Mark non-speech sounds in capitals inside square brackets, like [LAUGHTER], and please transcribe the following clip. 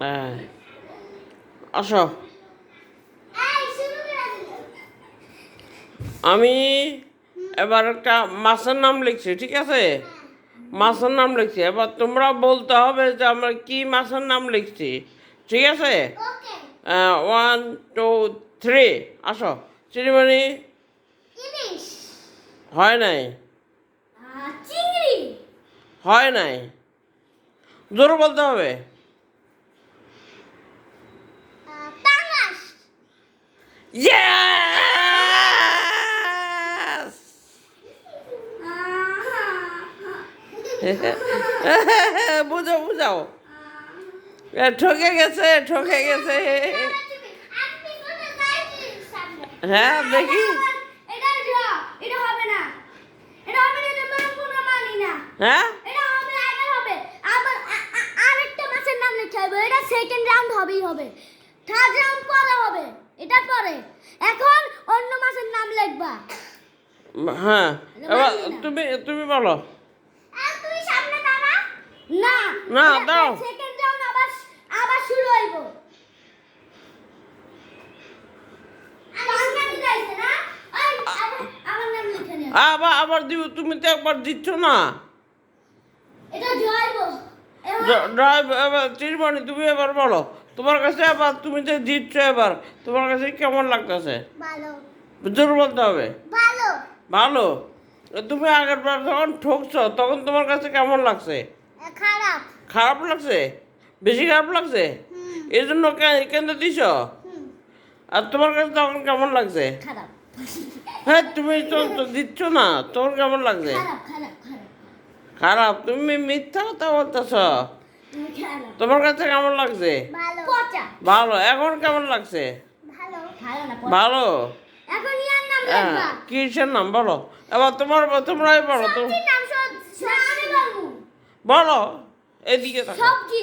হ্যাঁ আসো। আমি এবার একটা মাছের নাম লিখছি ঠিক আছে? মাছের নাম লিখছি। এবার তোমরা বলতে হবে যে আমরা কি মাছের নাম লিখছি ঠিক আছে? ওয়ান টু থ্রি আসো। চিনিমণি হয় নাই? হয় নাই। জোরে বলতে হবে। Yes! [LAUGHS] বুঝাও বুঝাও। ঠকে গেছে ঠকে গেছে। হ্যাঁ দেখি। হ্যাঁ? আরেকটা মাছের নাম লিখতে হবে। এটা সেকেন্ড রাউন্ড হবেই হবে। থার্ড রাউন্ড পরে হবে। এটার পরে। এখন অন্য মাছের নাম লিখবা। হ্যাঁ। এবার তুমি তুমি বলো। আর তুমি সামনে দাঁড়া। না না, দাও সেকেন্ড রাউন্ড আবার আবার শুরু হইব। আবার- আবার দিব তুমি তো একবার দিচ্ছ না। এটা জয়ব ড্রাইভ এবার তুমি এবার বলো। তোমার কাছে আবার তুমি যে দিচ্ছ এবার তোমার কাছে কেমন লাগতেছে? জোর বলতে হবে? ভালো। তুমি আগের বার যখন ঠকছো তখন তোমার কাছে কেমন লাগছে? খারাপ। খারাপ লাগছে? বেশি খারাপ লাগছে? এই জন্য কে- কেন দিছ? আর তোমার কাছে তখন কেমন লাগছে? হ্যাঁ তুমি তো দিচ্ছ না তোমার কেমন লাগছে? খারাপ? তুমি মিথ্যা কথা বলতেছ? তোমার কাছে কেমন লাগছে? ভালো। এখন কেমন লাগছে? ভালো। ভালো না ভালো? এখন ইয়ার নাম হ্যাঁ। কিসের নাম বলো? এবার তোমার তোমরাই বলো বলো। এদিকে থাকো। সবজি।